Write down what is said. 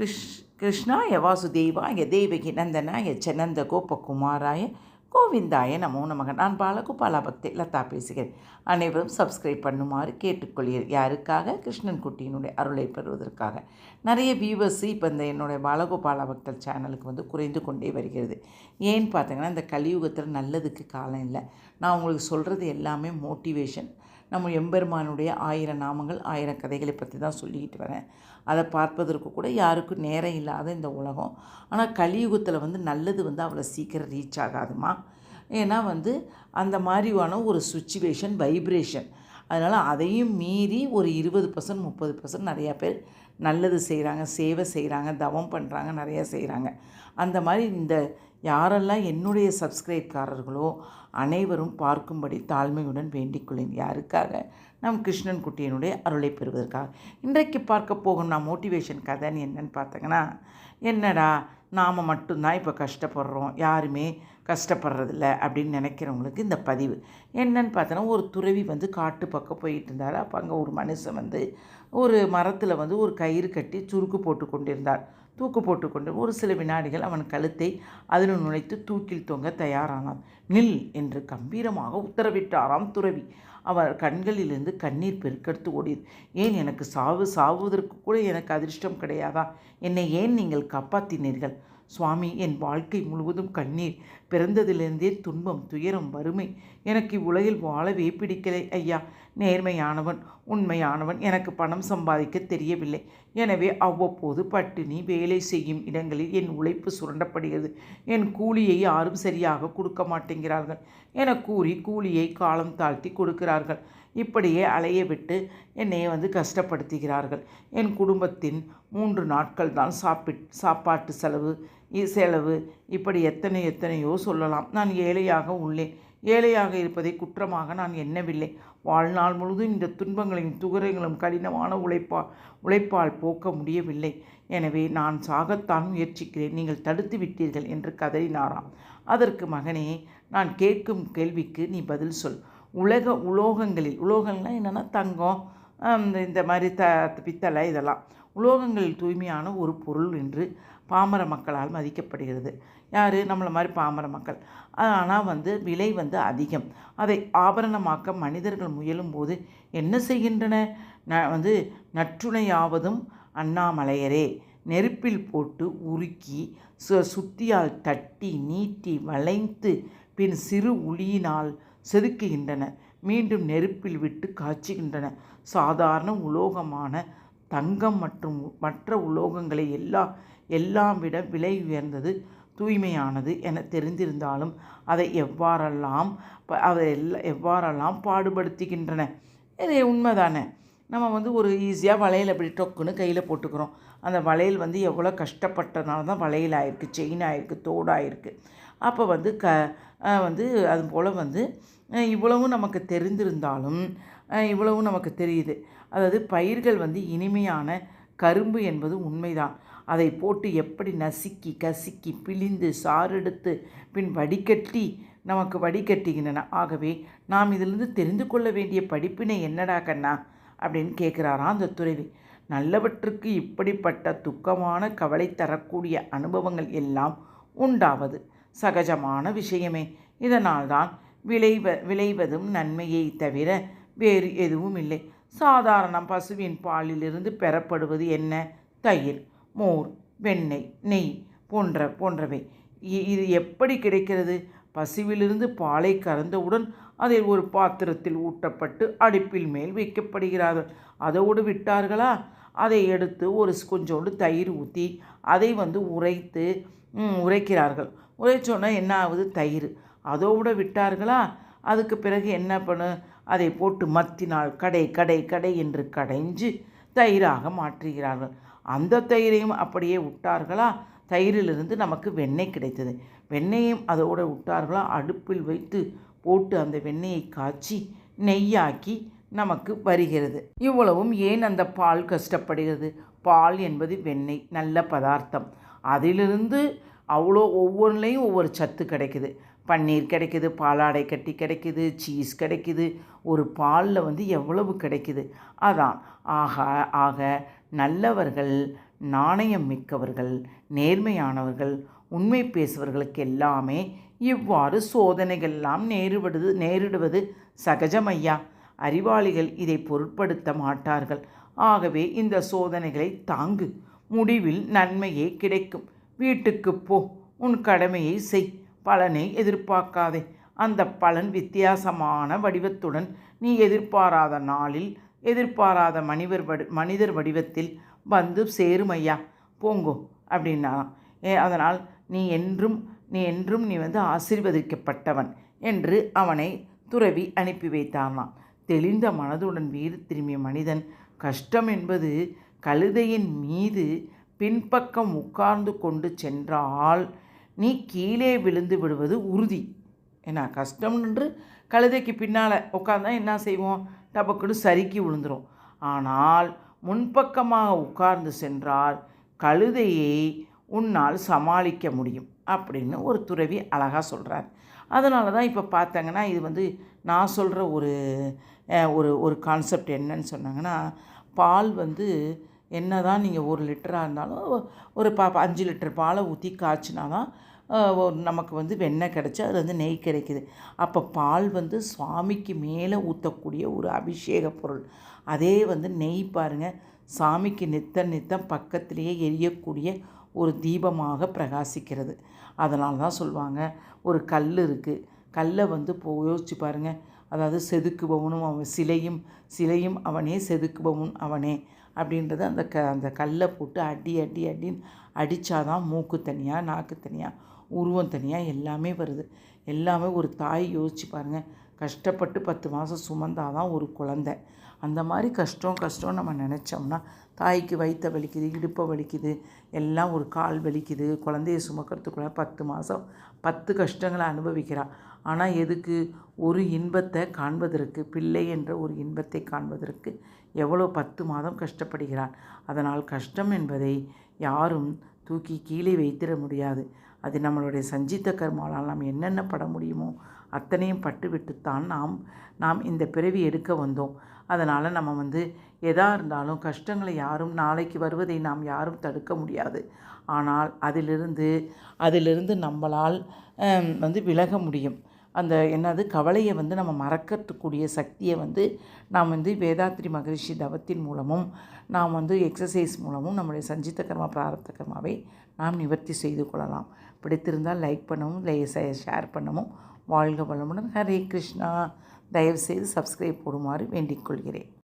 கிருஷ் கிருஷ்ணாய வாசுதேவாய தேவகி நந்தனாய சனந்த கோபகுமாராய கோவிந்தாய நமோ நமக. நான் பாலகோபாலா பக்தி லதா பேசுகிறேன். அனைவரும் சப்ஸ்கிரைப் பண்ணுமாறு கேட்டுக்கொள்கிறேன். யாருக்காக? கிருஷ்ணன் குட்டியினுடைய அருளை பெறுவதற்காக. நிறைய வியூவர்ஸ் இப்போ இந்த என்னுடைய பாலகோபாலா பக்தர் சேனலுக்கு வந்து குறைந்து கொண்டே வருகிறது. ஏன்னு பார்த்தீங்கன்னா இந்த கலியுகத்தில் நல்லதுக்கு காலம் இல்லை. நான் உங்களுக்கு சொல்கிறது எல்லாமே மோட்டிவேஷன் நம்ம எம்பெருமானுடைய ஆயிரம் நாமங்கள் ஆயிரம் கதைகளை பற்றி தான் சொல்லிக்கிட்டு வரேன். அதை பார்ப்பதற்கு கூட யாருக்கும் நேரம் இல்லாத இந்த உலகம். ஆனால் கலியுகத்தில் வந்து நல்லது வந்து அவ்வளோ சீக்கிரம் ரீச் ஆகாதுமா? ஏன்னா வந்து அந்த மாதிரியான ஒரு சுச்சுவேஷன் வைப்ரேஷன் அதனால் அதையும் மீறி ஒரு இருபது பர்சன்ட் முப்பது பர்சன்ட் நிறையா பேர் நல்லது செய்கிறாங்க சேவை செய்கிறாங்க தவம் பண்ணுறாங்க நிறையா செய்கிறாங்க அந்த மாதிரி இந்த யாரெல்லாம் என்னுடைய சப்ஸ்கிரைப்காரர்களோ அனைவரும் பார்க்கும்படி தாழ்மையுடன் வேண்டிக்கொள்ளேன் யாருக்காக? நம் கிருஷ்ணன் குட்டியினுடைய அருளை பெறுவதற்காக. இன்றைக்கு பார்க்க போகும் நான் மோட்டிவேஷன் கதைன்னு என்னன்னு பார்த்தீங்கன்னா என்னடா நாம் மட்டும்தான் இப்போ கஷ்டப்படுறோம். யாருமே கஷ்டப்படுறதில்ல அப்படின்னு நினைக்கிறவங்களுக்கு இந்த பதிவு. என்னன்னு பார்த்தோன்னா ஒரு துறவி வந்து காட்டு பக்கம் போயிட்டு இருந்தார். அப்போ அங்கே ஒரு மனுஷன் வந்து ஒரு மரத்தில் வந்து ஒரு கயிறு கட்டி சுருக்கு போட்டு கொண்டிருந்தார் தூக்கு போட்டுக்கொண்டு ஒரு சில வினாடிகள் அவன் கழுத்தை அதில் நுழைத்து தூக்கில் தொங்க தயாரானான். நில் என்று கம்பீரமாக உத்தரவிட்டாராம் துறவி. அவர் கண்களிலிருந்து கண்ணீர் பெருக்கெடுத்து ஓடியது. ஏன் எனக்கு சாவு? சாவுவதற்கு கூட எனக்கு அதிர்ஷ்டம் கிடையாதா? என்னை ஏன் நீங்கள் காப்பாற்றினீர்கள் சுவாமி என் வாழ்க்கை முழுவதும் கண்ணீர். பிறந்ததிலிருந்தே துன்பம் துயரம் வறுமை எனக்கு இவ்வுலகில் வாழவே பிடிக்கலை. ஐயா நேர்மையானவன் உண்மையானவன் எனக்கு பணம் சம்பாதிக்க தெரியவில்லை. எனவே அவ்வப்போது பட்டினி வேலை செய்யும் இடங்களில் என் உழைப்பு சுரண்டப்படுகிறது. என் கூலியை யாரும் சரியாக கொடுக்க மாட்டேங்கிறார்கள். என கூறி கூலியை காலம் தாழ்த்தி கொடுக்கிறார்கள். இப்படியே அலைய விட்டு என்னை வந்து கஷ்டப்படுத்துகிறார்கள். என் குடும்பத்தின் மூன்று நாட்கள் தான் சாப்பிட் சாப்பாட்டு செலவு செலவு. இப்படி எத்தனை எத்தனையோ சொல்லலாம். நான் ஏழையாக உள்ளேன் ஏழையாக இருப்பதை குற்றமாக நான் எண்ணவில்லை. வாழ்நாள் முழுதும் இந்த துன்பங்களையும் துகரங்களும் கடினமான உழைப்பா உழைப்பால் போக்க முடியவில்லை. எனவே நான் சாகத்தான் முயற்சிக்கிறேன். நீங்கள் தடுத்து விட்டீர்கள் என்று கதறினாராம். அதற்கு மகனே நான் கேட்கும் கேள்விக்கு நீ பதில் சொல். உலக உலோகங்களில் உலோகங்கள்னால் என்னென்னா தங்கம் இந்த இந்த மாதிரி த பித்தளை இதெல்லாம். உலோகங்களில் தூய்மையான ஒரு பொருள் என்று பாமர மக்களால் மதிக்கப்படுகிறது. யார்? நம்மளை மாதிரி பாமர மக்கள். ஆனால் வந்து விலை வந்து அதிகம். அதை ஆபரணமாக்க மனிதர்கள் முயலும் போது என்ன செய்கின்றன? ந வந்து நற்றுணையாவதும் அண்ணாமலையரே. நெருப்பில் போட்டு உருக்கி சு சுத்தியால் தட்டி நீட்டி வளைந்து பின் சிறு உளியினால் செதுக்குகின்றன. மீண்டும் நெருப்பில் விட்டு காய்ச்சுகின்றன. சாதாரண உலோகமான தங்கம் மற்றும் மற்ற உலோகங்களை எல்லா எல்லாம் விட விலை உயர்ந்தது தூய்மையானது என தெரிந்திருந்தாலும் அதை எவ்வாறெல்லாம் அதை எல்லாம் எவ்வாறெல்லாம் பாடுபடுத்துகின்றன? இது உண்மைதானே? நம்ம வந்து ஒரு ஈஸியாக வளையல் அப்படி டொக்குன்னு கையில் போட்டுக்கிறோம். அந்த வளையல் வந்து எவ்வளோ கஷ்டப்பட்டனால தான் வளையல் ஆயிருக்கு செயின் ஆயிருக்கு தோடாயிருக்கு அப்போ வந்து க வந்து அது போல் வந்து இவ்வளவும் நமக்கு தெரிந்திருந்தாலும் இவ்வளவும் நமக்கு தெரியுது. அதாவது பயிர்கள் வந்து இனிமையான கரும்பு என்பது உண்மைதான். அதை போட்டு எப்படி நசுக்கி கசுக்கி பிழிந்து சாரெடுத்து பின் வடிகட்டி நமக்கு வடிகட்டுகின்றன ஆகவே நாம் இதிலிருந்து தெரிந்து கொள்ள வேண்டிய படிப்பினை என்னடா கண்ணா? அப்படின்னு கேட்குறாராம் அந்த துறவி. நல்லவற்றுக்கு இப்படிப்பட்ட துக்கமான கவலை தரக்கூடிய அனுபவங்கள் எல்லாம் உண்டாவது. சகஜமான விஷயமே. இதனால்தான் விளைவ விளைவதும் நன்மையை தவிர வேறு எதுவும் இல்லை சாதாரணம் பசுவின் பாலிலிருந்து பெறப்படுவது என்ன? தயிர் மோர் வெண்ணெய் நெய் போன்ற போன்றவை. இது எப்படி கிடைக்கிறது? பசுவிலிருந்து பாலை கறந்தவுடன் அதை ஒரு பாத்திரத்தில் ஊட்டப்பட்டு அடுப்பில் மேல் வைக்கப்படுகிறார்கள். அதோடு விட்டார்களா? அதை எடுத்து ஒரு கொஞ்சோண்டு தயிர் ஊற்றி அதை வந்து உரைத்து உரைக்கிறார்கள். உரைச்சோன்னா என்ன ஆகுது தயிர். அதோடு விட்டார்களா? அதுக்கு பிறகு என்ன பண்ணு? அதை போட்டு மத்தினால் கடை கடை கடை என்று கடைஞ்சு தயிராக மாற்றுகிறார்கள். அந்த தயிரையும் அப்படியே விட்டார்களா? தயிரிலிருந்து நமக்கு வெண்ணெய் கிடைத்தது. வெண்ணெயும் அதோடு விட்டார்களா? அடுப்பில் வைத்து போட்டு அந்த வெண்ணெயை காய்ச்சி நெய்யாக்கி நமக்கு வருகிறது. இவ்வளவும் ஏன் அந்த பால் கஷ்டப்படுகிறது? பால் என்பது வெண்ணெய் நல்ல பதார்த்தம். அதிலிருந்து அவ்வளோ ஒவ்வொன்றுலேயும் ஒவ்வொரு சத்து கிடைக்குது. பன்னீர் கிடைக்குது பாலாடை கட்டி கிடைக்குது சீஸ் கிடைக்குது ஒரு பாலில் வந்து எவ்வளவு கிடைக்குது. அதான் ஆக ஆக நல்லவர்கள் நாணயம் மிக்கவர்கள் நேர்மையானவர்கள் உண்மை பேசுபவர்களுக்கு எல்லாமே இவ்வாறு சோதனைகள்லாம் நேரிடுவது நேரிடுவது சகஜமையா அறிவாளிகள் இதை பொருட்படுத்த மாட்டார்கள். ஆகவே இந்த சோதனைகளை தாங்கு. முடிவில் நன்மையே கிடைக்கும். வீட்டுக்கு போ உன் கடமையை செய். பலனை எதிர்பார்க்காதே. அந்த பலன் வித்தியாசமான வடிவத்துடன் நீ எதிர்பாராத நாளில் எதிர்பாராத மனிதர் வடி மனிதர் வடிவத்தில் வந்து சேருமையா? போங்கோ அப்படின்னா ஏ அதனால் நீ என்றும் நீ என்றும் நீ வந்து ஆசீர்வதிக்கப்பட்டவன் என்று அவனை துறவி அனுப்பி வைத்தானாம். தெளிந்த மனதுடன் வீடு திரும்பிய மனிதன் கஷ்டம் என்பது கழுதையின் மீது பின்பக்கம் உட்கார்ந்து கொண்டு சென்றால் நீ கீழே விழுந்து விடுவது உறுதி. ஏன்னா கஷ்டம்ன்று கழுதைக்கு பின்னால் உட்காந்தா என்ன செய்வோம்? டபக்குன்னு சறுக்கி விழுந்துரும். ஆனால் முன்பக்கமாக உட்கார்ந்து சென்றால் கழுதையை உன்னால் சமாளிக்க முடியும் அப்படின்னு ஒரு துறவி அழகாக சொல்கிறார் அதனால தான் இப்போ பார்த்தாங்கன்னா இது வந்து நான் சொல்கிற ஒரு ஒரு ஒரு கான்செப்ட் என்னன்னு சொன்னாங்கன்னா பால் வந்து என்ன தான் நீங்கள் ஒரு லிட்டராக இருந்தாலும் ஒரு பா அஞ்சு லிட்டர் பாலை ஊற்றி காய்ச்சினா தான் நமக்கு வந்து வெண்ணெய் கிடச்சி அது வந்து நெய் கிடைக்குது. அப்போ பால் வந்து சுவாமிக்கு மேலே ஊற்றக்கூடிய ஒரு அபிஷேக பொருள். அதே வந்து நெய் பாருங்கள் சாமிக்கு நித்தம் நித்தம் பக்கத்திலேயே எரியக்கூடிய ஒரு தீபமாக பிரகாசிக்கிறது. அதனால தான் சொல்லுவாங்க ஒரு கல் இருக்குது கல்லை வந்து போ யோசிச்சு பாருங்கள் அதாவது செதுக்குபவனும் அவன் சிலையும் சிலையும் அவனே செதுக்குபவன் அவனே அப்படின்றது அந்த க அந்த கல்லை போட்டு அடி அடி அடின்னு அடித்தாதான் மூக்கு தனியாக நாக்கு தனியாக உருவம் தனியாக எல்லாமே வருது. எல்லாமே ஒரு தாய் யோசிச்சு பாருங்கள் கஷ்டப்பட்டு பத்து மாதம் சுமந்தாதான் ஒரு குழந்தை. அந்த மாதிரி கஷ்டம் கஷ்டம் நம்ம நினச்சோம்னா தாய்க்கு வயிற்ற வலிக்குது இடுப்பை வலிக்குது எல்லாம் ஒரு கால் வலிக்குது. குழந்தைய சுமக்கிறதுக்குள்ள பத்து மாதம் பத்து கஷ்டங்களை அனுபவிக்கிறாள் ஆனால் எதுக்கு? ஒரு இன்பத்தை காண்பதற்கு பிள்ளை என்ற ஒரு இன்பத்தை காண்பதற்கு எவ்வளோ பத்து மாதம் கஷ்டப்படுகிறான் அதனால் கஷ்டம் என்பதை யாரும் தூக்கி கீழே வைத்திட முடியாது. அது நம்மளுடைய சஞ்சித்த கர்மாவால் நாம் என்னென்ன பட முடியுமோ அத்தனையும் பட்டுவிட்டுத்தான் நாம் நாம் இந்த பிறவி எடுக்க வந்தோம். அதனால் நம்ம வந்து எதா இருந்தாலும் கஷ்டங்களை யாரும் நாளைக்கு வருவதை நாம் யாரும் தடுக்க முடியாது. ஆனால் அதிலிருந்து அதிலிருந்து நம்மளால் வந்து விலக முடியும். அந்த என்னது கவலையை வந்து நம்ம மறக்கக்கூடிய சக்தியை வந்து நாம் வந்து வேதாத்ரி மகரிஷி தவத்தின் மூலமும் நாம் வந்து எக்ஸசைஸ் மூலமும் நம்முடைய சஞ்சித்த கர்மா பிராரப்த கர்மாவை நாம் நிவர்த்தி செய்து கொள்ளலாம். பிடித்திருந்தால் லைக் பண்ணவும் லை ஷேர் பண்ணவும். வாழ்க வளமுடன். ஹரே கிருஷ்ணா. தயவுசெய்து சப்ஸ்கிரைப் போடுமாறு வேண்டிக் கொள்கிறேன்.